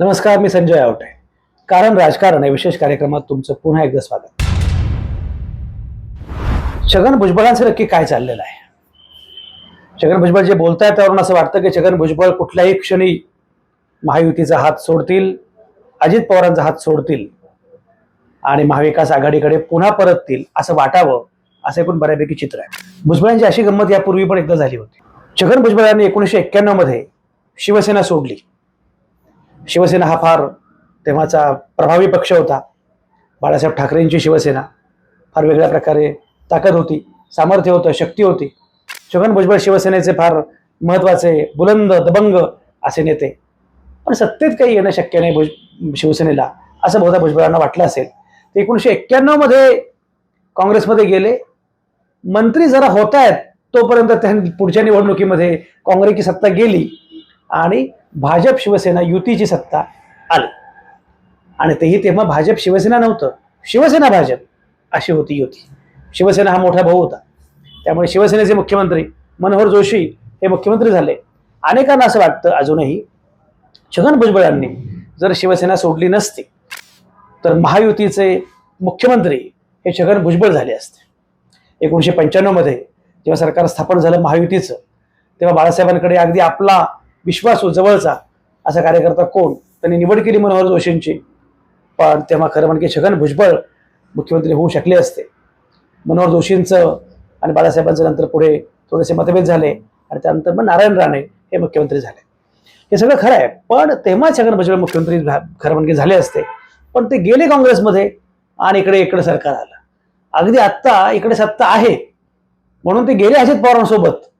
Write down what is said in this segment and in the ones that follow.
नमस्कार मी संजय आवटे. कारण राजकारण या विशेष कार्यक्रमात तुमचं पुन्हा एकदा स्वागत. छगन भुजबळांचं नक्की काय चाललेलं आहे? छगन भुजबळ जे बोलतायत त्यावरून असं वाटतं की छगन भुजबळ कुठल्याही क्षणी महायुतीचा हात सोडतील अजित पवारांचा हात सोडतील आणि महाविकास आघाडीकडे पुन्हा परततील असं वाटावं असं एकूण बऱ्यापैकी चित्र आहे. भुजबळांची अशी गंमत यापूर्वी पण एकदा झाली होती. छगन भुजबळ यांनी एकोणीसशे एक्क्याण्णवमध्ये शिवसेना सोडली. शिवसेना हा फार तेव्हाचा प्रभावी पक्ष होता. बाळासाहेब ठाकरेंची शिवसेना फार वेगळ्या प्रकारे ताकद होती सामर्थ्य होतं शक्ती होती. छगन भुजबळ शिवसेनेचे फार महत्त्वाचे बुलंद दबंग असे नेते. पण सत्तेत काही येणं शक्य नाही भुज शिवसेनेला असं बहुधा भुजबळांना वाटलं असेल. ते एकोणीसशे एक्क्याण्णवमध्ये काँग्रेसमध्ये गेले. मंत्री जरा होत आहेत तोपर्यंत त्या पुढच्या निवडणुकीमध्ये काँग्रेसची सत्ता गेली. आणि भाजप शिवसेना युतीची सत्ता आली. आणि तेही तेव्हा भाजप शिवसेना नव्हतं. शिवसेना भाजप अशी होती युती. शिवसेना हा मोठा भाऊ होता. त्यामुळे शिवसेनेचे मुख्यमंत्री मनोहर जोशी हे मुख्यमंत्री झाले. अनेकांना असं वाटतं अजूनही छगन भुजबळांनी जर शिवसेना सोडली नसती तर महायुतीचे मुख्यमंत्री हे छगन भुजबळ झाले असते. एकोणीसशे पंच्याण्णवमध्ये जेव्हा सरकार स्थापन झालं महायुतीचं तेव्हा बाळासाहेबांकडे अगदी आपला विश्वासू हो, जवळचा. असा कार्यकर्ता कोण? त्यांनी निवड केली मनोहर जोशींची. पण तेव्हा खरं म्हणजे छगन भुजबळ मुख्यमंत्री होऊ शकले असते. मनोहर जोशींचं आणि बाळासाहेबांचं नंतर पुढे थोडेसे मतभेद झाले आणि त्यानंतर मग नारायण राणे हे मुख्यमंत्री झाले. हे सगळं खरं आहे पण तेव्हा छगन भुजबळ मुख्यमंत्री झा- खरं म्हणजे झाले असते. पण ते गेले काँग्रेसमध्ये आणि इकडे इकडे सरकार आलं. अगदी आत्ता इकडे सत्ता आहे. म्हणून ते गेले अजित पवारांसोबत.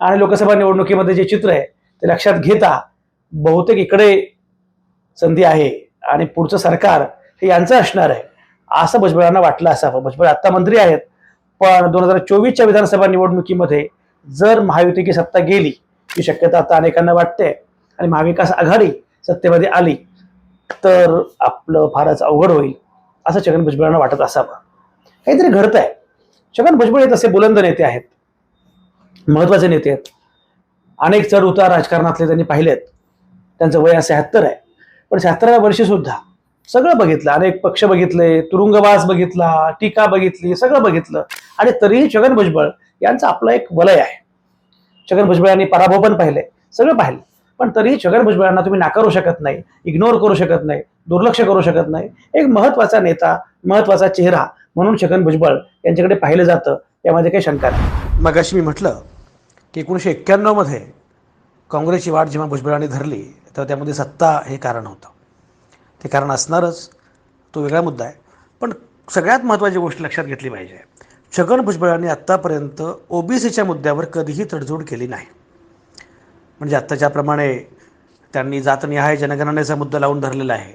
आणि लोकसभा निवडणुकीमध्ये जे चित्र आहे ते लक्षात घेता बहुतेक इकडे संधी आहे आणि पुढचं सरकार हे यांचं असणार आहे. असं भुजबळांना वाटलं असावं. भुजबळ आत्ता मंत्री आहेत पण दोन हजार चोवीसच्या विधानसभा निवडणुकीमध्ये जर महायुतीची सत्ता गेली ही शक्यता आता अनेकांना वाटते आणि महाविकास आघाडी सत्तेमध्ये आली तर आपलं फारच अवघड होईल असं छगन भुजबळांना वाटत असावं. काहीतरी घडत आहे छगन भुजबळ हे तसे बुलंद नेते आहेत महत्त्वाचे नेते आहेत. अनेक चढ उतार राजकारणातले त्यांनी पाहिलेत. त्यांचं वय शहात्तर आहे. पण शहात्तराव्या वर्षी सुद्धा सगळं बघितलं. अनेक पक्ष बघितले तुरुंगवास बघितला टीका बघितली सगळं बघितलं. आणि तरीही छगन भुजबळ यांचं आपला एक वलय आहे. छगन भुजबळ यांनी पराभव पण पाहिले सगळं पाहिलं. पण तरीही छगन भुजबळांना तुम्ही नाकारू शकत नाही इग्नोर करू शकत नाही दुर्लक्ष करू शकत नाही. एक महत्त्वाचा नेता महत्त्वाचा चेहरा म्हणून छगन भुजबळ यांच्याकडे पाहिलं जातं. यामध्ये काही शंका नाही. मग अशी मी म्हटलं की एकोणीसशे एक्क्याण्णवमध्ये काँग्रेसची वाट जेव्हा भुजबळांनी धरली तर त्यामध्ये सत्ता हे कारण होतं. ते कारण असणारच तो वेगळा मुद्दा आहे. पण सगळ्यात महत्त्वाची गोष्ट लक्षात घेतली पाहिजे छगन भुजबळांनी आत्तापर्यंत ओबीसीच्या मुद्द्यावर कधीही तडजोड केली नाही. म्हणजे आत्ता ज्याप्रमाणे त्यांनी जातनिहाय जनगणनेचा मुद्दा लावून धरलेला आहे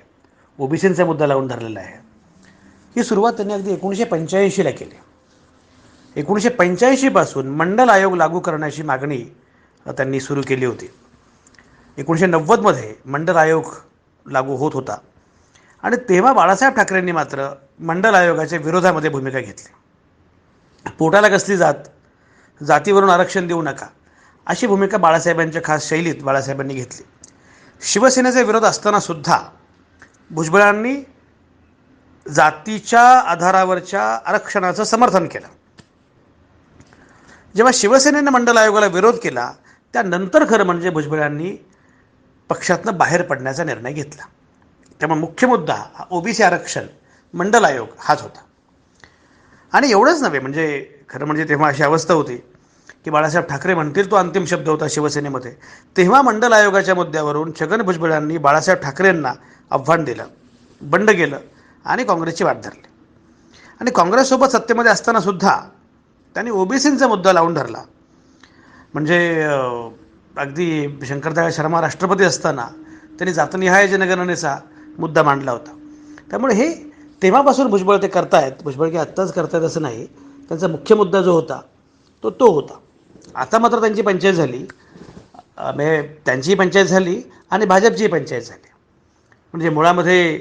ओबीसींचा मुद्दा लावून धरलेला आहे ही सुरुवात त्यांनी अगदी एकोणीसशे पंच्याऐंशीला केली. एकोणीसशे पंच्याऐंशीपासून मंडल आयोग लागू करण्याची मागणी त्यांनी सुरू केली होती. एकोणीसशे नव्वदमध्ये मंडल आयोग लागू होत होता. आणि तेव्हा बाळासाहेब ठाकरेंनी मात्र मंडल आयोगाच्या विरोधामध्ये भूमिका घेतली. पोटाला कसली जात? जातीवरून आरक्षण देऊ नका. अशी भूमिका बाळासाहेबांच्या खास शैलीत बाळासाहेबांनी घेतली. शिवसेनेचा विरोध असताना सुद्धा भुजबळांनी जातीच्या आधारावरच्या आरक्षणाचं समर्थन केलं. जेव्हा शिवसेनेनं मंडल आयोगाला विरोध केला त्यानंतर खरं म्हणजे भुजबळांनी पक्षातनं बाहेर पडण्याचा निर्णय घेतला. त्यामुळे मुख्य मुद्दा हा ओबीसी आरक्षण मंडल आयोग हाच होता. आणि एवढंच नव्हे म्हणजे खरं म्हणजे तेव्हा अशी अवस्था होती की बाळासाहेब ठाकरे म्हणतील तो अंतिम शब्द होता शिवसेनेमध्ये. तेव्हा मंडल आयोगाच्या मुद्द्यावरून छगन भुजबळांनी बाळासाहेब ठाकरेंना आव्हान दिलं बंड केलं आणि काँग्रेसची वाट धरली. आणि काँग्रेससोबत सत्तेमध्ये असताना सुद्धा त्यांनी ओबीसींचा मुद्दा लावून धरला. म्हणजे अगदी शंकरदयाळ शर्मा राष्ट्रपती असताना त्यांनी जातनिहाय जनगणनेचा मुद्दा मांडला होता. त्यामुळे हे तेव्हापासून भुजबळ ते करतायत भुजबळ की आत्ताच करतायत असं नाही. त्यांचा मुख्य मुद्दा जो होता तो तो होता. आता मात्र त्यांची पंचायत झाली. म्हणजे त्यांचीही पंचायत झाली आणि भाजपचीही पंचायत झाली. म्हणजे मुळामध्ये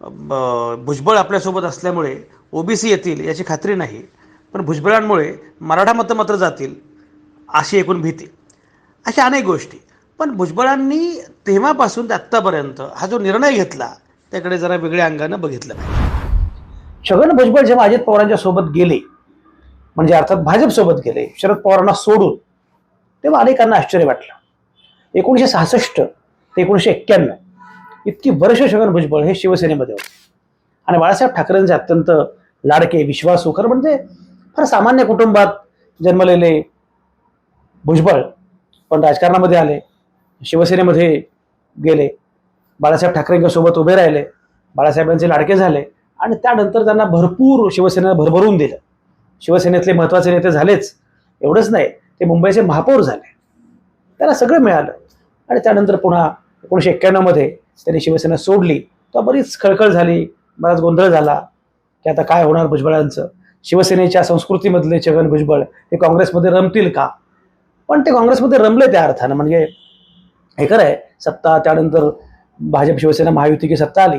भुजबळ आपल्यासोबत असल्यामुळे ओबीसी येतील याची खात्री नाही. पण भुजबळांमुळे मराठा मतं मात्र जातील अशी एकूण भीती. अशा अनेक गोष्टी. पण भुजबळांनी तेव्हापासून ते आत्तापर्यंत हा जो निर्णय घेतला त्याकडे जरा वेगळ्या अंगानं बघितलं छगन भुजबळ जेव्हा अजित पवारांच्या सोबत गेले म्हणजे अर्थात भाजपसोबत गेले शरद पवारांना सोडून तेव्हा अनेकांना आश्चर्य वाटलं. एकोणीसशे सहासष्ट ते एकोणीसशे एक्क्याण्णव इतकी वर्ष छगन भुजबळ हे शिवसेनेमध्ये होते. आणि बाळासाहेब ठाकरेंचे अत्यंत लाडके विश्वासू खरं म्हणजे फार सामान्य कुटुंबात जन्मलेले भुजबळ पण राजकारणामध्ये आले शिवसेनेमध्ये गेले बाळासाहेब ठाकरेंच्या उभे राहिले बाळासाहेबांचे लाडके झाले आणि त्यानंतर त्यांना भरपूर शिवसेनेला भरभरून दिलं. शिवसेनेतले महत्त्वाचे नेते झालेच एवढंच नाही ते मुंबईचे महापौर झाले. त्याला सगळं मिळालं आणि त्यानंतर पुन्हा एकोणीसशे एक्क्याण्णवमध्ये त्यांनी शिवसेना सोडली. तेव्हा बरीच खळखळ झाली बराच गोंधळ झाला की आता काय होणार भुजबळांचं? शिवसेनेच्या संस्कृतीमधले छगन भुजबळ हे काँग्रेसमध्ये रमतील का? पण ते काँग्रेसमध्ये रमले त्या अर्थानं. म्हणजे हे खरं आहे सत्ता त्यानंतर भाजप शिवसेना महायुतीची सत्ता आली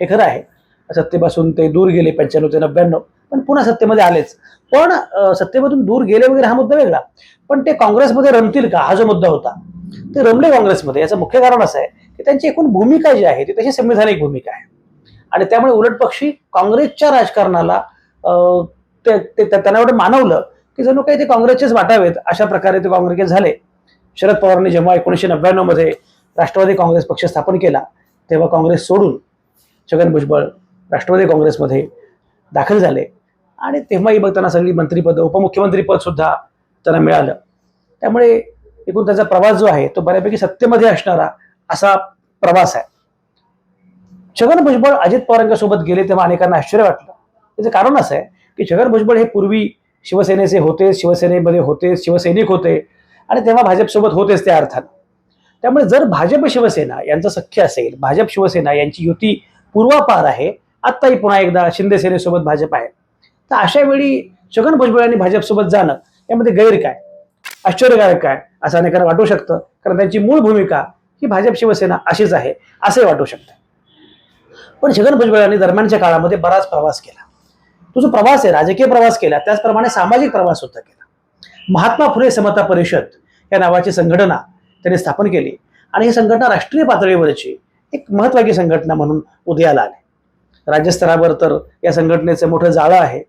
हे खरं आहे. सत्तेपासून ते दूर गेले पंच्याण्णव ते नव्याण्णव पण पुन्हा सत्तेमध्ये आलेच. पण सत्तेमधून दूर गेले वगैरे हा मुद्दा वेगळा. पण ते काँग्रेसमध्ये रमतील का? हा जो मुद्दा होता ते रमले काँग्रेसमध्ये. याचं मुख्य कारण असं आहे की त्यांची एकूण भूमिका जी आहे ती तशी संविधानिक भूमिका आहे. आणि त्यामुळे उलटपक्षी काँग्रेसच्या राजकारणाला त्यांना एवढं मानवलं की जणू काही ते काँग्रेसचेच वाटावेत अशा प्रकारे ते काँग्रेस झाले. शरद पवारांनी जेव्हा एकोणीसशे नव्याण्णवमध्ये राष्ट्रवादी काँग्रेस पक्ष स्थापन केला तेव्हा काँग्रेस सोडून छगन भुजबळ राष्ट्रवादी काँग्रेसमध्ये दाखल झाले. आणि तेव्हाही मग त्यांना सगळी मंत्रिपद उपमुख्यमंत्रीपद सुद्धा त्यांना मिळालं. त्यामुळे एकूण त्याचा प्रवास जो आहे तो बऱ्यापैकी सत्तेमध्ये असणारा असा प्रवास आहे. छगन भुजबळ अजित पवारांच्या सोबत गेले तेव्हा अनेकांना आश्चर्य वाटलं. त्याचं कारण असं आहे की छगन भुजबळ हे पूर्वी शिवसेनेचे होते शिवसेनेमध्ये होते शिवसैनिक होते आणि तेव्हा भाजपसोबत होतेच त्या अर्थानं. त्यामुळे जर भाजप शिवसेना यांचं सख्य असेल भाजप शिवसेना यांची युती पूर्वापार आहे आत्ताही पुन्हा एकदा शिंदे सेनेसोबत भाजप आहे तर अशा वेळी छगन भुजबळ यांनी भाजपसोबत जाणं यामध्ये गैर काय? आश्चर्यकारक काय? असं अनेकांना वाटू शकतं कारण त्यांची मूळ भूमिका ही भाजप शिवसेना अशीच आहे असंही वाटू शकतं. पण छगन भुजबळ यांनी दरम्यानच्या काळामध्ये बराच प्रवास केला. तो जो प्रवास आहे राजकीय प्रवास केला त्याचप्रमाणे सामाजिक प्रवास सुद्धा केला. महात्मा फुले समता परिषद या नावाची संघटना त्यांनी स्थापन केली. आणि ही संघटना राष्ट्रीय पातळीवरची एक महत्वाची संघटना म्हणून उदयाला आली. राज्यस्तरावर तर या संघटनेचं मोठं जाळं आहे.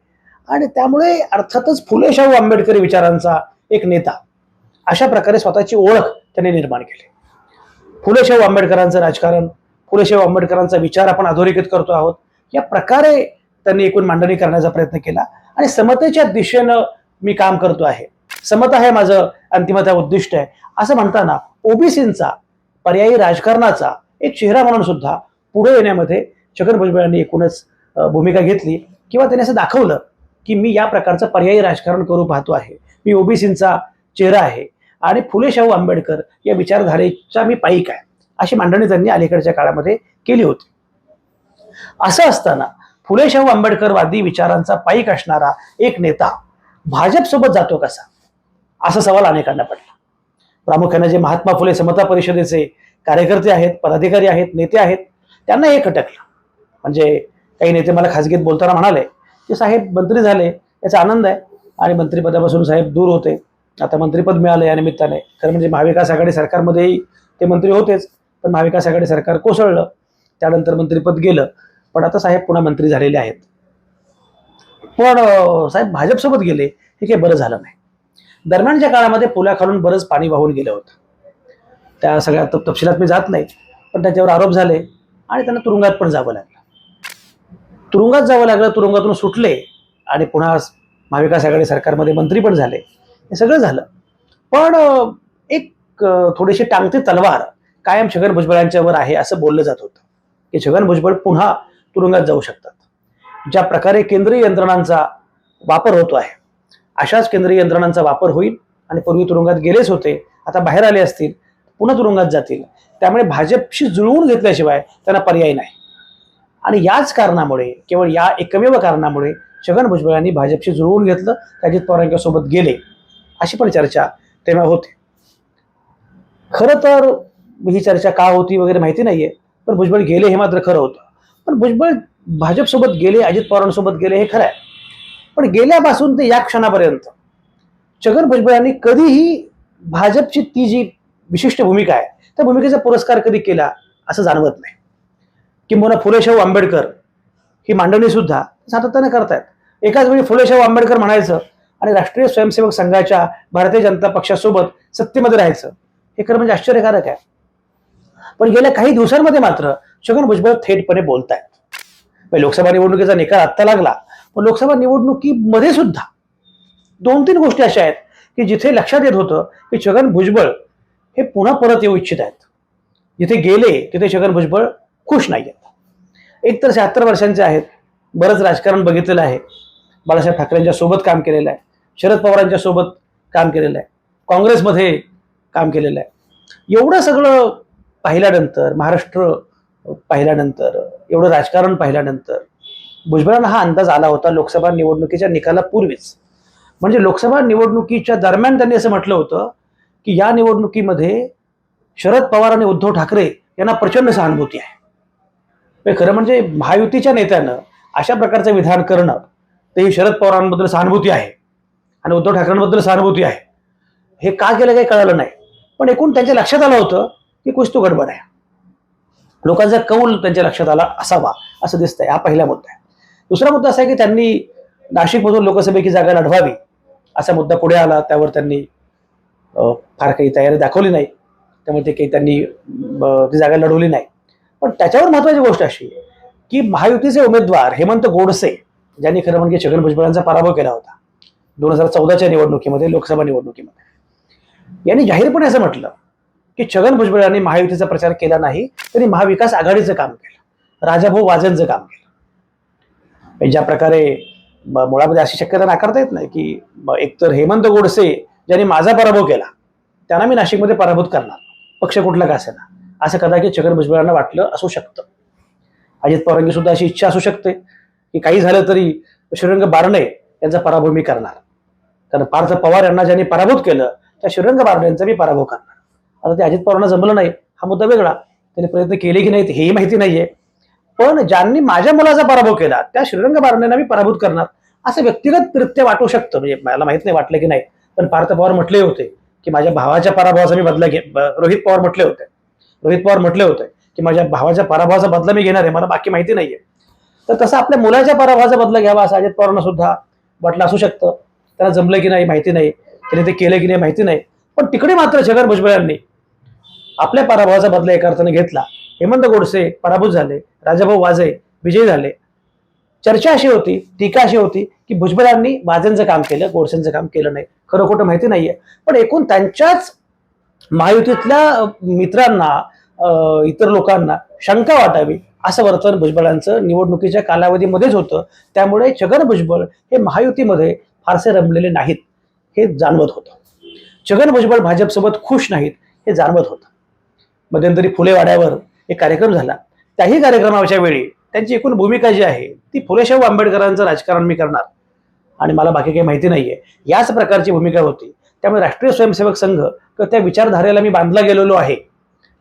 आणि त्यामुळे अर्थातच फुले शाहू आंबेडकरी विचारांचा एक नेता अशा प्रकारे स्वतःची ओळख त्यांनी निर्माण केली. फुले शाहू आंबेडकरांचं राजकारण फुले शाहू आंबेडकरांचा विचार आपण अधोरेखित करतो आहोत. या प्रकारे त्यांनी एकूण मांडणी करण्याचा प्रयत्न केला. आणि समतेच्या दिशेनं मी काम करतो आहे. समता हे माझं अंतिमता उद्दिष्ट आहे. असं म्हणताना ओबीसींचा पर्यायी राजकारणाचा एक चेहरा म्हणून सुद्धा पुढे येण्यामध्ये छगन भुजबळ यांनी एकूणच भूमिका घेतली. किंवा त्यांनी असं दाखवलं की मी या प्रकारचं पर्यायी राजकारण करू पाहतो आहे. मी ओबीसींचा चेहरा आहे. आणि फुले शाहू आंबेडकर या विचारधारेचा मी पाईक आहे. अशी मांडणी त्यांनी अलीकडच्या काळामध्ये केली होती. असं असताना फुलेशाहू आंबेडकरवादी विचारांचा पाईक असणारा एक नेता भाजपसोबत जातो कसा? असा सवाल अनेकांना पडला. प्रामुख्याने जे महात्मा फुले समता परिषदेचे कार्यकर्ते आहेत पदाधिकारी आहेत नेते आहेत त्यांना हे खटकलं. म्हणजे काही नेते मला खासगीत बोलताना म्हणाले की साहेब मंत्री झाले याचा आनंद आहे आणि मंत्रिपदापासून साहेब दूर होते. आता मंत्रिपद मिळालं या निमित्ताने. खरं म्हणजे महाविकास आघाडी सरकारमध्येही ते मंत्री होतेच पण महाविकास आघाडी सरकार कोसळलं. त्यानंतर मंत्रिपद गेलं. पण आता साहेब पुन्हा मंत्री झालेले आहेत. पण साहेब भाजपसोबत गेले हे काही बरं झालं नाही. दरम्यानच्या काळामध्ये पुलाखालून बरंच पाणी वाहून गेलं होतं. त्या सगळ्या तप- तपशिलात मी जात नाही पण त्याच्यावर आरोप झाले आणि त्यांना तुरुंगात पण जावं लागलं. तुरुंगात जावं लागलं तुरुंगातून सुटले आणि पुन्हा महाविकास आघाडी सरकारमध्ये मंत्री पण झाले. हे सगळं झालं. पण एक थोडीशी टांगती तलवार कायम छगन भुजबळांच्यावर आहे असं बोललं जात होतं. की छगन भुजबळ पुन्हा तुरुंगात जाऊ शकतात. ज्या प्रकारे केंद्रीय यंत्रणांचा वापर होतो आहे अशाच केंद्रीय यंत्रणांचा वापर होईल आणि पूर्वी तुरुंगात गेलेच होते आता बाहेर आले असतील पुन्हा तुरुंगात जातील. त्यामुळे भाजपशी जुळवून घेतल्याशिवाय त्यांना पर्याय नाही. आणि याच कारणामुळे केवळ या एकमेव कारणामुळे छगन भुजबळ यांनी भाजपशी जुळवून घेतलं ते अजित पवार सोबत गेले अशी पण चर्चा तेव्हा होते. खरं तर ही चर्चा का होती वगैरे माहिती नाहीये पण भुजबळ गेले हे मात्र खरं होतं. पण भुजबळ भाजपसोबत गेले अजित पवारांसोबत गेले हे खरं आहे. पण गेल्यापासून ते या क्षणापर्यंत छगन भुजबळ यांनी कधीही भाजपची ती जी विशिष्ट भूमिका आहे त्या भूमिकेचा पुरस्कार कधी केला असं जाणवत नाही. किंबहुना फुलेशाहू आंबेडकर ही मांडणी सुद्धा सातत्याने करतायत. एकाच वेळी फुलेशाहू आंबेडकर म्हणायचं आणि राष्ट्रीय स्वयंसेवक संघाच्या भारतीय जनता पक्षासोबत सत्तेमध्ये राहायचं हे खरं म्हणजे आश्चर्यकारक आहे. पण गेल्या काही दिवसांमध्ये मात्र छगन भुजबळ थेटपणे बोलत आहेत लोकसभा निवडणुकीचा निकाल आत्ता लागला पण लोकसभा निवडणुकीमध्ये सुद्धा दोन तीन गोष्टी अशा आहेत की जिथे लक्षात येत होतं की छगन भुजबळ हे पुन्हा परत येऊ इच्छित आहेत. जिथे गेले तिथे छगन भुजबळ खुश नाही आहेत. एक तर शहात्तर वर्षांचे आहेत बरंच राजकारण बघितलेलं आहे. बाळासाहेब ठाकरेंच्या सोबत काम केलेलं आहे. शरद पवारांच्या सोबत काम केलेलं आहे. काँग्रेसमध्ये काम केलेलं आहे. एवढं सगळं पाहिल्यानंतर महाराष्ट्र पाहिल्यानंतर एवढं राजकारण पाहिल्यानंतर भुजबळांना हा अंदाज आला होता लोकसभा निवडणुकीच्या निकालापूर्वीच म्हणजे लोकसभा निवडणुकीच्या दरम्यान त्यांनी असं म्हटलं होतं की या निवडणुकीमध्ये शरद पवार आणि उद्धव ठाकरे यांना प्रचंड सहानुभूती आहे. खरं म्हणजे महायुतीच्या नेत्यानं अशा प्रकारचं विधान करणं तेही शरद पवारांबद्दल सहानुभूती आहे आणि उद्धव ठाकरेंबद्दल सहानुभूती आहे. हे का केलं काही कळालं नाही. पण एकूण त्यांच्या लक्षात आलं होतं की कुछ तो गडबड आहे. लोकांचा कौल त्यांच्या लक्षात आला असावा असं दिसतंय. हा पहिला मुद्दा आहे. दुसरा मुद्दा असा आहे की त्यांनी नाशिकमधून लोकसभेची जागा लढवावी असा मुद्दा पुढे आला. त्यावर त्यांनी फार काही तयारी दाखवली नाही. त्यामुळे ते काही त्यांनी ती जागा लढवली नाही. पण त्याच्यावर महत्वाची गोष्ट अशी की महायुतीचे उमेदवार हेमंत गोडसे ज्यांनी खरं म्हणजे छगन भुजबळांचा पराभव केला होता दोन हजार चौदाच्या निवडणुकीमध्ये लोकसभा निवडणुकीमध्ये. यांनी जाहीरपणे असं म्हटलं की छगन भुजबळ यांनी महायुतीचा प्रचार केला नाही तरी महाविकास आघाडीचं काम केलं. राजाभाऊ वाजनचं काम केलं. म्हणजे ज्या प्रकारे मुळामध्ये अशी शक्यता नाकारता येत नाही की एकतर हेमंत गोडसे ज्यांनी माझा पराभव केला त्यांना मी नाशिकमध्ये पराभूत करणार. पक्ष कुठला का असेना? असं कदाचित छगन भुजबळांना वाटलं असू शकतं. अजित पवारांची सुद्धा अशी इच्छा असू शकते की काही झालं तरी श्रीरंग बारणे यांचा पराभव मी करणार. कारण पार्थ पवार यांना ज्यांनी पराभूत केलं त्या श्रीरंग बारणे यांचा मी पराभव करणार. आता ते अजित पवारांना जमलं नाही हा मुद्दा वेगळा. त्यांनी प्रयत्न केले की नाहीत हेही माहिती नाहीये. पण ज्यांनी माझ्या मुलाचा पराभव केला त्या श्रीरंग बारण्यांना मी पराभूत करणार असं व्यक्तिगत कृत्य वाटू शकतं. म्हणजे मला माहीत नाही वाटलं की नाही पण पार्थ पवार म्हटले होते की माझ्या भावाच्या पराभवाचा मी बदला घे रोहित पवार म्हटले होते. रोहित पवार म्हटले होते की माझ्या भावाच्या पराभवाचा बदला मी घेणार आहे मला बाकी माहिती नाहीये. तर तसं आपल्या मुलाच्या पराभवाचा बदला घ्यावा असं अजित पवारांना सुद्धा वाटलं असू शकतं. त्यांना जमलं की नाही माहिती नाही. त्यांनी ते केलं की नाही माहिती नाही. पण तिकडे मात्र छगन भुजबळ यांनी आपल्या पराभवाचा बदला एका अर्थाने घेतला. हेमंत गोडसे पराभूत झाले. राजाभाऊ वाजे विजयी झाले. चर्चा अशी होती टीका अशी होती की भुजबळांनी वाजेंचं काम केलं गोडसेंचं काम केलं नाही. खरं खोटं माहिती नाहीये. पण एकूण त्यांच्याच महायुतीतल्या मित्रांना इतर लोकांना शंका वाटावी असं वर्तन भुजबळांचं निवडणुकीच्या कालावधीमध्येच होतं. त्यामुळे छगन भुजबळ हे महायुतीमध्ये फारसे रमलेले नाहीत हे जाणवत होतं. छगन भुजबळ भाजपसोबत खुश नाहीत हे जाणवत होतं. मध्यंतरी फुले वाड्यावर एक कार्यक्रम झाला. त्याही कार्यक्रमाच्या वेळी त्यांची एकूण भूमिका जी आहे ती फुलेशाहू आंबेडकरांचं राजकारण मी करणार. आणि मला बाकी काही माहिती नाहीये. याच प्रकारची भूमिका होती. त्यामुळे राष्ट्रीय स्वयंसेवक संघ किंवा त्या विचारधारेला मी बांधला गेलेलो आहे.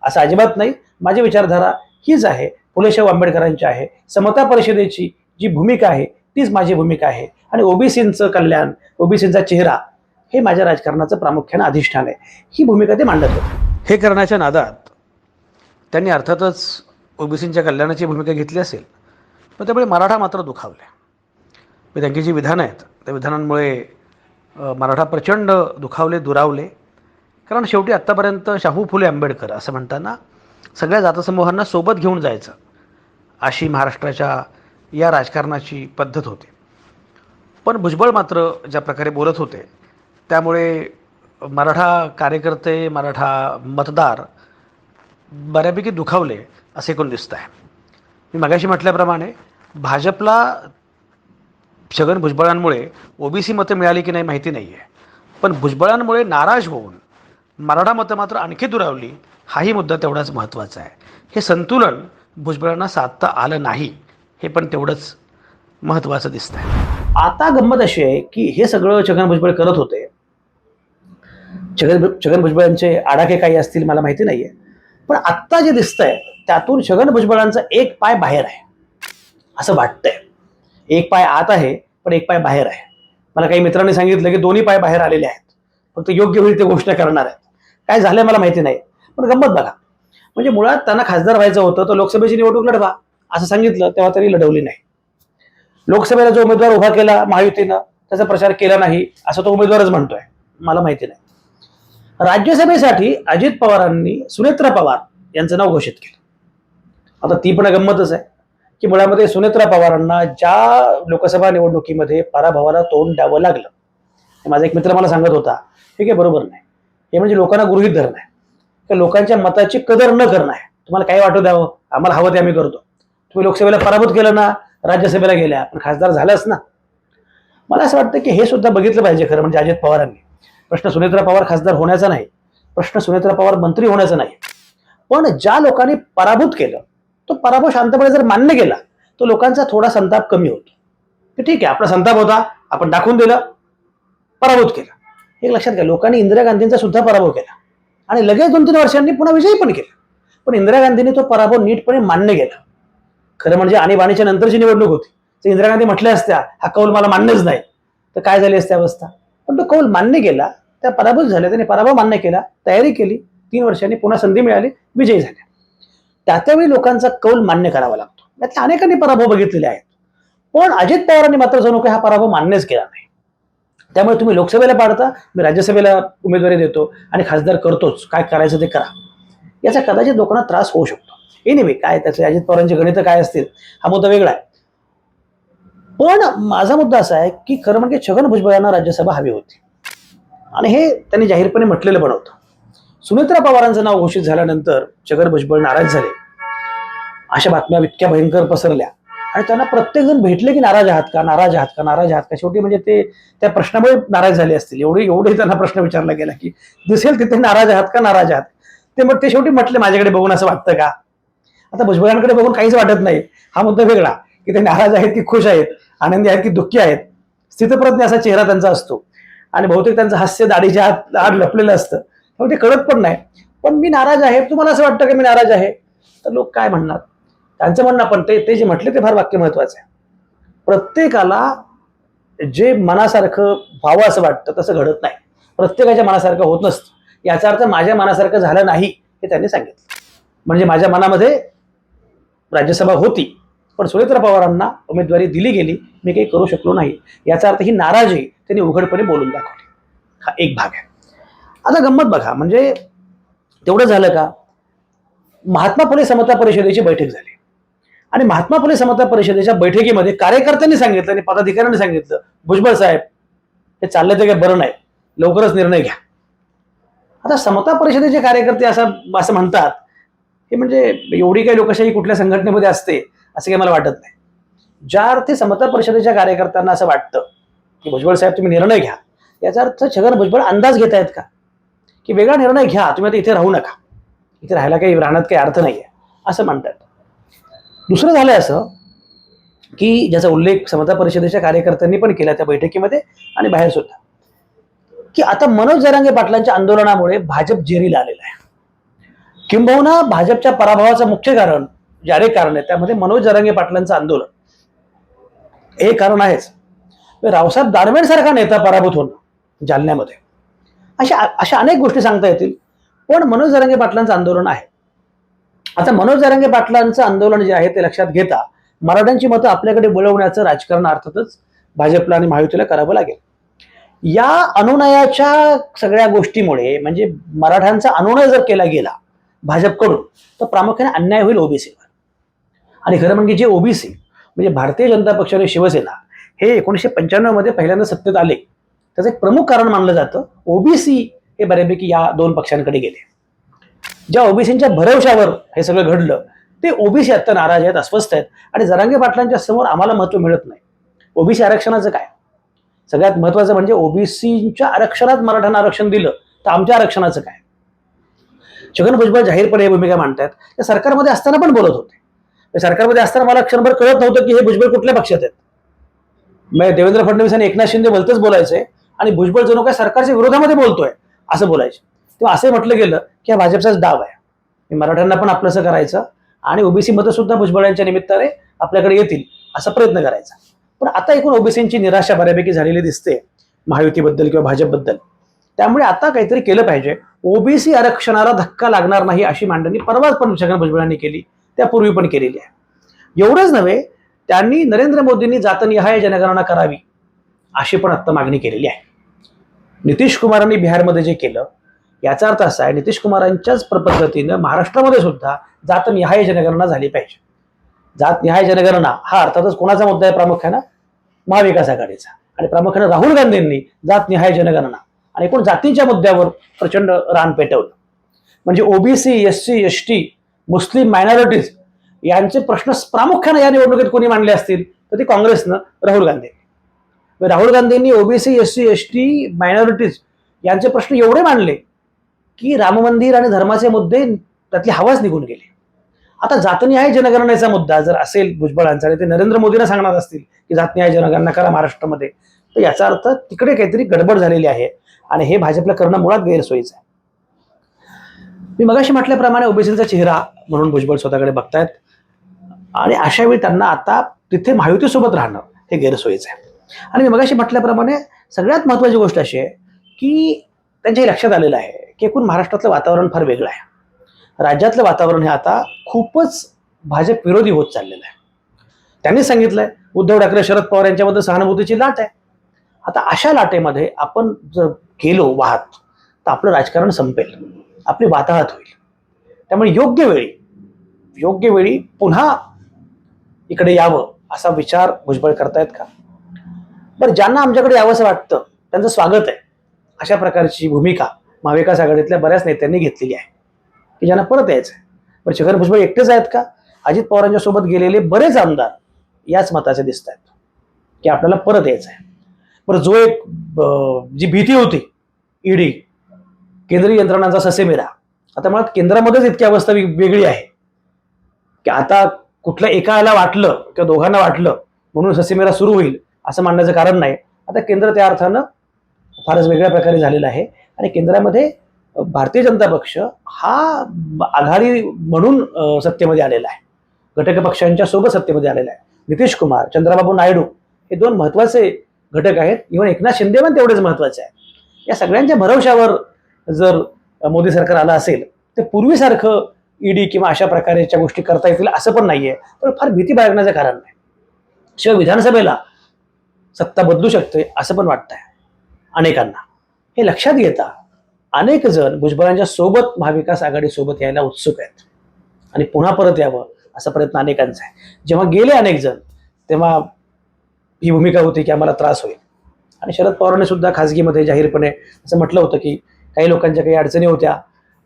असं अजिबात नाही. माझी विचारधारा हीच आहे. फुलेशाहू आंबेडकरांची आहे. समता परिषदेची जी भूमिका आहे तीच माझी भूमिका आहे. आणि ओबीसींचं कल्याण ओबीसींचा चेहरा हे माझ्या राजकारणाचं प्रामुख्यानं अधिष्ठान आहे. ही भूमिका ते मांडत होते. हे करण्याच्या नादात त्यांनी अर्थातच ओबीसींच्या कल्याणाची भूमिका घेतली असेल पण त्यामुळे मराठा मात्र दुखावल्या. मग म्हणजे त्यांची जी विधानं आहेत त्या विधानांमुळे मराठा प्रचंड दुखावले दुरावले. कारण शेवटी आत्तापर्यंत शाहू फुले आंबेडकर असं म्हणताना सगळ्या जातसमूहांना सोबत घेऊन जायचं अशी महाराष्ट्राच्या या राजकारणाची पद्धत होती. पण भुजबळ मात्र ज्या प्रकारे बोलत होते त्यामुळे मराठा कार्यकर्ते मराठा मतदार बऱ्यापैकी दुखावले असे एकूण दिसत आहे. मी मगाशी म्हटल्याप्रमाणे भाजपला छगन भुजबळांमुळे ओबीसी मतं मिळाली की नाही माहिती नाही आहे पण भुजबळांमुळे नाराज होऊन मराठा मतं मात्र आणखी दुरावली हाही मुद्दा तेवढाच महत्त्वाचा आहे. हे संतुलन भुजबळांना साधता आलं नाही हे पण तेवढंच महत्त्वाचं दिसत आहे. आता गंमत अशी आहे की हे सगळं छगन भुजबळ करत होते. छगन छगन भुजबळांचे आडाखे काही असतील मला माहिती नाहीये. पण आत्ता जे दिसतंय त्यातून छगन भुजबळांचा एक पाय बाहेर आहे. असं वाटतंय. एक पाय आत आहे पण एक पाय बाहेर आहे. मला काही मित्रांनी सांगितलं की दोन्ही पाय बाहेर आलेले आहेत. फक्त योग्य वेळी ते गोष्ट करणार आहेत. काय झालंय मला माहिती नाही. पण गंमत बघा. म्हणजे मुळात त्यांना खासदार व्हायचं होतं तर लोकसभेची निवडणूक लढवा असं सांगितलं तेव्हा तरी लढवली नाही. लोकसभेला जो उमेदवार उभा केला महायुतीनं त्याचा प्रचार केला नाही असं तो उमेदवारच म्हणतोय. मला माहिती नाही. राज्यसभेसाठी अजित पवारांनी सुनेत्रा पवार यांचं नाव घोषित केलं. आता ती पण गंमतच आहे की मुळामध्ये सुनेत्रा पवारांना ज्या लोकसभा निवडणुकीमध्ये पराभवाला तोंड द्यावं लागलं हे माझा एक मित्र मला सांगत होता हे काही बरोबर नाही. हे म्हणजे लोकांना गृहित धरणं आहे. तर लोकांच्या मताची कदर न करणं आहे. तुम्हाला काय वाटू द्यावं? आम्हाला हवं ते आम्ही करतो. तुम्ही लोकसभेला पराभूत केलं ना राज्यसभेला गेल्या पण खासदार झालाच ना. मला असं वाटतं की हे सुद्धा बघितलं पाहिजे खरं म्हणजे अजित पवारांनी. प्रश्न सुनेत्रा पवार खासदार होण्याचा नाही प्रश्न सुनेत्रा पवार मंत्री होण्याचा नाही. पण ज्या लोकांनी पराभूत केलं तो पराभव शांतपणे जर मान्य केला तो लोकांचा थोडा संताप कमी होतो. ठीक आहे आपला संताप होता आपण दाखवून दिलं पराभूत केला. हे लक्षात घ्या लोकांनी इंदिरा गांधींचा सुद्धा पराभव केला. आणि लगेच दोन तीन वर्षांनी पुन्हा विजयी पण केला. पण इंदिरा गांधींनी तो पराभव नीटपणे मान्य केला. खरं म्हणजे आणीबाणीच्या नंतरची निवडणूक होती. तर इंदिरा गांधी म्हटल्या असत्या हा कौल मला मान्यच नाही. तर काय झाली असते अवस्था? पण तो कौल मान्य केला त्या पराभूत झाल्या त्याने पराभव मान्य केला तयारी केली तीन वर्षांनी पुन्हा संधी मिळाली विजयी झाल्या. त्या त्यावेळी लोकांचा कौल मान्य करावा लागतो. यातल्या अनेकांनी पराभव बघितलेले आहेत. पण अजित पवारांनी मात्र जणू काही हा पराभव मान्यच केला नाही. त्यामुळे तुम्ही लोकसभेला पाडता मी राज्यसभेला उमेदवारी देतो आणि खासदार करतोच. काय करायचं ते करा. याचा कदाचित लोकांना त्रास होऊ शकतो. एनिवे काय त्याचे अजित पवारांचे गणित काय असतील हा मुद्दा वेगळा आहे. पण माझा मुद्दा असा आहे की खरं म्हणजे छगन भुजबळ यांना राज्यसभा हवी होती. आणि हे त्यांनी जाहीरपणे म्हटलेलं पण होतं. सुनेत्रा पवारांचं नाव घोषित झाल्यानंतर छगन भुजबळ नाराज झाले. अशा बातम्या इतक्या भयंकर पसरल्या. आणि त्यांना प्रत्येकजण भेटले की नाराज आहात का नाराज आहात का नाराज आहात का? शेवटी म्हणजे ते त्या प्रश्नामुळे नाराज झाले असतील. एवढे एवढे त्यांना प्रश्न विचारला गेला की दिसेल तिथे नाराज आहात का नाराज आहात? ते मग ते शेवटी म्हटले माझ्याकडे बघून असं वाटतं का? आता भुजबळांकडे बघून काहीच वाटत नाही. हा मुद्दा वेगळा. की ते नाराज आहेत की खुश आहेत? आनंदी आहेत की दुःखी आहेत स्थितप्रज्ञ असा चेहरा त्यांचा असतो. आणि बहुतेक त्यांचं हास्य दाढीच्या आत आड लपलेलं असतं त्यामुळे ते कळत पण नाही. पण मी नाराज आहे तुम्हाला असं वाटतं की मी नाराज आहे? तर लोक काय म्हणणार? त्यांचं म्हणणं पण ते ते जे म्हटले ते फार वाक्य महत्वाचं आहे. प्रत्येकाला जे मनासारखं व्हावं असं वाटतं तसं घडत नाही. प्रत्येकाच्या मनासारखं होत नसतं. याचा अर्थ माझ्या मनासारखं झालं नाही हे त्यांनी सांगितलं. म्हणजे माझ्या मनामध्ये राज्यसभा होती. पण सुनेत्रा पवारांना उमेदवारी दिली गेली मी काही करू शकलो नाही. याचा अर्थ ही नाराजी त्यांनी उघडपणे बोलून दाखवली. हा एक भाग आहे. आता गंमत बघा म्हणजे तेवढं झालं का? महात्मा फुले समता परिषदेची बैठक झाली. आणि महात्मा फुले समता परिषदेच्या बैठकीमध्ये कार्यकर्त्यांनी सांगितलं आणि पदाधिकाऱ्यांनी सांगितलं भुजबळ साहेब हे चाललं ते काही बरं नाही. लवकरच निर्णय घ्या. आता समता परिषदेचे कार्यकर्ते असं असं म्हणतात हे म्हणजे एवढी काही लोकशाही कुठल्या संघटनेमध्ये असते? असं काही मला वाटत नाही. ज्या अर्थी समता परिषदेच्या कार्यकर्त्यांना असं वाटतं की भुजबळ साहेब तुम्ही निर्णय घ्या याचा अर्थ छगन भुजबळ अंदाज घेत आहेत का? की वेगळा निर्णय घ्या तुम्ही आता इथे राहू नका. इथे राहायला काही राहण्यात काही अर्थ नाही आहे असं म्हणतात. दुसरं झालं असं की ज्याचा उल्लेख समता परिषदेच्या कार्यकर्त्यांनी पण केला त्या बैठकीमध्ये आणि बाहेर सुद्धा. की आता मनोज जरांगे पाटलांच्या आंदोलनामुळे भाजप जेरीला आलेला आहे. किंबहुना भाजपच्या पराभवाचं मुख्य कारण जे अनेक कारण आहे त्यामध्ये मनोज जरांगे पाटलांचं आंदोलन. हे कारण आहेच. रावसाहेब दानवेड सारखा नेता पराभूत होणं जालन्यामध्ये. अशा अशा अनेक गोष्टी सांगता येतील पण मनोज जरांगे पाटलांचं आंदोलन आहे. आता मनोज जरांगे पाटलांचं आंदोलन जे आहे ते लक्षात घेता मराठ्यांची मतं आपल्याकडे बोलवण्याचं राजकारण अर्थातच भाजपला आणि महायुतीला करावं लागेल. या अनुनयाच्या सगळ्या गोष्टीमुळे म्हणजे मराठ्यांचा अनुनय जर केला गेला भाजपकडून तर प्रामुख्याने अन्याय होईल ओबीसीवर. आणि खरं म्हणजे जे ओबीसी म्हणजे भारतीय जनता पक्ष आणि शिवसेना हे एकोणीसशे पंच्याण्णवमध्ये पहिल्यांदा सत्तेत आले. त्याचं एक प्रमुख कारण मानलं जातं ओबीसी हे बऱ्यापैकी या दोन पक्षांकडे गेले. ज्या ओबीसींच्या भरवशावर हे सगळं घडलं ते ओबीसी आता नाराज आहेत अस्वस्थ आहेत आणि जरांगे पाटलांच्या समोर आम्हाला महत्त्व मिळत नाही. ओबीसी आरक्षणाचं काय? सगळ्यात महत्वाचं म्हणजे ओबीसीच्या आरक्षणात मराठ्यांना आरक्षण दिलं तर आमच्या आरक्षणाचं काय? छगन भुजबळ जाहीरपणे ही भूमिका मांडतात ते सरकारमध्ये असताना पण बोलत होते. सरकारमध्ये असताना मला क्षणभर कळत नव्हतं की हे भुजबळ कुठल्या पक्षात आहेत. मग देवेंद्र फडणवीस आणि एकनाथ शिंदे भलतंच बोलायचे आणि भुजबळ जणू काय सरकारच्या विरोधामध्ये बोलतोय असं बोलायचे. तेव्हा असं म्हटलं गेलं की हा भाजपचाच डाव आहे. हे मराठ्यांना पण आपलंसं करायचं आणि ओबीसी मतं सुद्धा भुजबळांच्या निमित्ताने आपल्याकडे येतील असा प्रयत्न करायचा. पण आता एकूण ओबीसींची निराशा बऱ्यापैकी झालेली दिसते महायुतीबद्दल किंवा भाजपबद्दल. त्यामुळे आता काहीतरी केलं पाहिजे. ओबीसी आरक्षणाला धक्का लागणार नाही अशी मांडणी परवाच पण छगन भुजबळांनी केली. त्यापूर्वी पण केलेली आहे. एवढंच नव्हे त्यांनी नरेंद्र मोदींनी जातनिहाय जनगणना करावी अशी पण आत्ता मागणी केलेली आहे. नितीश कुमारांनी बिहारमध्ये जे केलं याचा अर्थ असा आहे नितीश कुमारांच्याच पद्धतीनं महाराष्ट्रामध्ये सुद्धा जातनिहाय जनगणना झाली पाहिजे. जातनिहाय जनगणना हा अर्थातच कोणाचा मुद्दा आहे? प्रामुख्यानं महाविकास आघाडीचा. आणि प्रामुख्यानं राहुल गांधींनी जातनिहाय जनगणना आणि एकूण जातींच्या मुद्द्यावर प्रचंड रान पेटवलं. म्हणजे OBC S C S T मुस्लिम मायनॉरिटीज यांचे प्रश्न प्रामुख्यानं या निवडणुकीत कोणी मांडले असतील तर ते काँग्रेसनं राहुल गांधी. राहुल गांधींनी OBC S C S T minorities यांचे प्रश्न एवढे मांडले की राम मंदिर आणि धर्माचे मुद्दे त्यातली हवाच निघून गेली. आता जातनिहाय जनगणनेचा मुद्दा जर असेल भुजबळांचा आणि ते नरेंद्र मोदींना सांगणार असतील की जातनिहाय जनगणना करा महाराष्ट्रामध्ये तर याचा अर्थ तिकडे काहीतरी गडबड झालेली आहे आणि हे भाजपला करणं मुळात गैरसोयीचं आहे. मी मगाशी म्हटल्याप्रमाणे ओबीसीचा चेहरा म्हणून भुजबळ स्वतःकडे बघतायत. आणि अशा वेळी त्यांना आता तिथे महायुतीसोबत राहणं हे गैरसोयीचं आहे. आणि मी मगाशी म्हटल्याप्रमाणे सगळ्यात महत्त्वाची गोष्ट अशी आहे की त्यांच्या हे लक्षात आलेलं आहे की एकूण महाराष्ट्रातलं वातावरण फार वेगळं आहे. राज्यातलं वातावरण हे आता खूपच भाजप विरोधी होत चाललेलं आहे. त्यांनी सांगितलंय उद्धव ठाकरे शरद पवार यांच्याबद्दल सहानुभूतीची लाट आहे. आता अशा लाटेमध्ये आपण जर गेलो वाहत तर आपलं राजकारण संपेल. आपली वाताहत होईल. त्यामुळे योग्य वेळी योग्य वेळी पुन्हा इकडे यावं असा विचार भुजबळ करतायत का? बरं ज्यांना आमच्याकडे यावंसं वाटतं त्यांचं स्वागत आहे. अशा प्रकारची भूमिका महाविकास आघाडीतल्या बऱ्याच नेत्यांनी घेतलेली आहे. की ज्यांना परत यायचं आहे बरं छगन भुजबळ एकटेच आहेत का? अजित पवारांच्या सोबत गेलेले बरेच आमदार याच मताचे दिसत आहेत की आपल्याला परत यायचं आहे बरं जो एक जी भीती होती ईडी केंद्रीय यंत्रणांचा ससेमेरा. आता मुळात केंद्रामध्येच इतकी अवस्था वेगळी आहे. की आता कुठल्या एकाला वाटलं किंवा दोघांना वाटलं म्हणून ससेमेरा सुरू होईल असं मानण्याचं कारण नाही. आता केंद्र त्या अर्थानं फारच वेगळ्या प्रकारे झालेलं आहे. आणि केंद्रामध्ये भारतीय जनता पक्ष हा आघाडी म्हणून सत्तेमध्ये आलेला आहे. घटक पक्षांच्या सोबत सत्तेमध्ये आलेला आहे. नितीश कुमार चंद्रबाबू नायडू हे दोन महत्त्वाचे घटक आहेत. इव्हन एकनाथ शिंदे पण तेवढेच महत्त्वाचे आहे या सगळ्यांच्या भरवशावर जर मोदी सरकार आलं असेल तर पूर्वीसारखं ईडी किंवा अशा प्रकारच्या गोष्टी करता येतील असं पण नाहीये. पण फार भीती बाळगण्याचं कारण नाही. शिवाय विधानसभेला सत्ता बदलू शकते असं पण वाटतंय अनेकांना. हे लक्षात घेता अनेक जण भुजबळांच्या सोबत महाविकास आघाडी सोबत यायला उत्सुक आहेत. आणि पुन्हा परत यावं असा प्रयत्न अनेकांचा आहे. जेव्हा गेले अनेक जण तेव्हा ही भूमिका होती की आम्हाला त्रास होईल. आणि शरद पवारांनी सुद्धा खाजगीमध्ये जाहीरपणे असं म्हटलं होतं की काही लोकांच्या काही अडचणी होत्या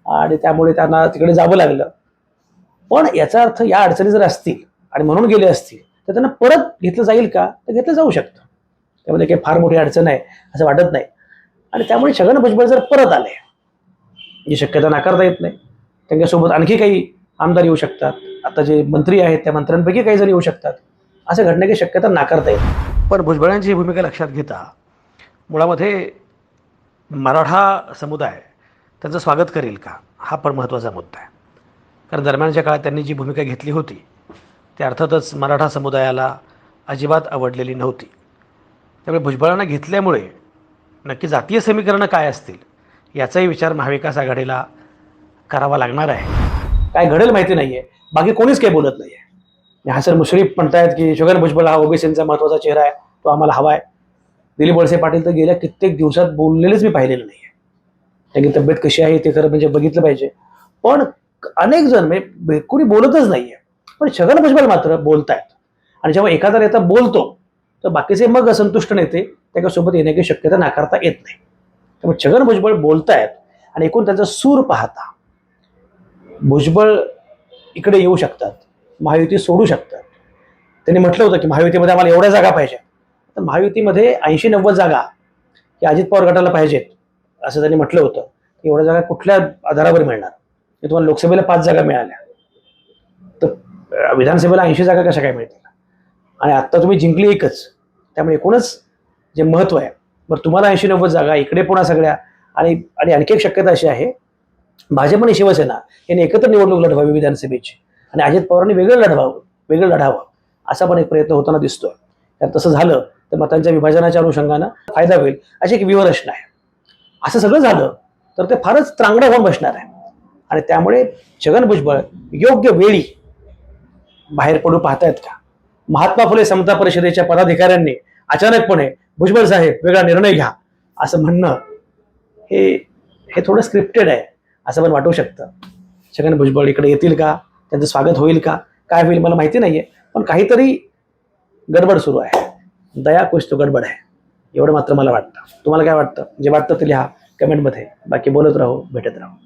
आणि त्यामुळे त्यांना तिकडे जावं लागलं. पण याचा अर्थ या अडचणी जर असतील आणि म्हणून गेले असतील तर त्यांना परत घेतलं जाईल का? तर घेतलं जाऊ शकतं. त्यामध्ये काही फार मोठी अडचण आहे असं वाटत नाही. आणि त्यामुळे छगन भुजबळ जर परत आले जी शक्यता नाकारता येत नाही. त्यांच्यासोबत आणखी काही आमदार येऊ शकतात. आता जे मंत्री आहेत त्या मंत्र्यांपैकी काही जण येऊ शकतात. असं घडण्याची शक्यता नाकारता येत पण भुजबळांची भूमिका लक्षात घेता मुळामध्ये मराठा समुदाय त्यांचं स्वागत करेल का? हा पण महत्त्वाचा मुद्दा आहे. कारण दरम्यानच्या काळात त्यांनी जी भूमिका घेतली होती ती अर्थातच मराठा समुदायाला अजिबात आवडलेली नव्हती. त्यामुळे भुजबळांना घेतल्यामुळे नक्की जातीय समीकरणं काय असतील याचाही विचार महाविकास आघाडीला करावा लागणार आहे. काय घडेल माहिती नाही आहे बाकी कोणीच काही बोलत नाही आहे हसन मुश्रीफ म्हणतायत की शुगर भुजबळ हा ओबीसींचा महत्त्वाचा चेहरा आहे. तो आम्हाला हवा आहे दिलीप वळसे पाटील तर गेल्या कित्येक दिवसात बोललेलेच मी पाहिलेलं नाही आहे त्यांची तब्येत कशी आहे ते खरं म्हणजे बघितलं पाहिजे. पण अनेक जण म्हणजे कोणी बोलतच नाहीये. पण छगन भुजबळ मात्र बोलतायत. आणि जेव्हा एखादा नेता बोलतो तर बाकीचे मग असंतुष्ट नेते त्याच्यासोबत येण्याची शक्यता नाकारता येत नाही. त्यामुळे छगन भुजबळ बोलतायत आणि एकूण त्यांचा सूर पाहता भुजबळ इकडे येऊ शकतात महायुती सोडू शकतात. त्यांनी म्हटलं होतं की महायुतीमध्ये आम्हाला एवढ्या जागा पाहिजे तर महायुतीमध्ये ऐंशी नव्वद जागा या अजित पवार गटाला पाहिजेत असं त्यांनी म्हटलं होतं. की एवढ्या जागा कुठल्या आधारावर मिळणार? की तुम्हाला लोकसभेला पाच जागा मिळाल्या. तर विधानसभेला ऐंशी जागा कशा काय मिळतील? आणि आत्ता तुम्ही जिंकली एकच. त्यामुळे एकूणच जे महत्त्व आहे बरं तुम्हाला ऐंशी नव्वद जागा इकडे पुन्हा सगळ्या आणि आणि आणखी एक शक्यता अशी आहे भाजप आणि शिवसेना यांनी एकत्र निवडणूक लढवावी विधानसभेची. आणि अजित पवारांनी वेगळं लढवावं वेगळं लढावं असा पण एक प्रयत्न होताना दिसतोय. कारण तसं झालं तर मतांच्या विभाजनाच्या अनुषंगानं फायदा होईल. अशी एक व्यूहरचना आहे. असं सगळं झालं तर ते फारच त्रांगडं होऊन बसणार आहे. आणि त्यामुळे छगन भुजबळ योग्य वेळी बाहेर पडू पाहतायत का? महात्मा फुले समता परिषदेच्या पदाधिकाऱ्यांनी अचानकपणे भुजबळ साहेब वेगळा निर्णय घ्या. असं म्हणणं हे हे थोडं स्क्रिप्टेड आहे. असं पण वाटू शकतं. छगन भुजबळ इकडे येतील का? त्यांचं स्वागत होईल का? काय होईल? मला माहिती नाहीये. पण काहीतरी गडबड सुरू आहे. दया कुछ तो गडबड आहे एवढं मात्र मला वाटतं. तुम्हाला काय वाटतं? जे वाटतं ते लिहा कमेंटमध्ये. बाकी बोलत राहू भेटत राहू.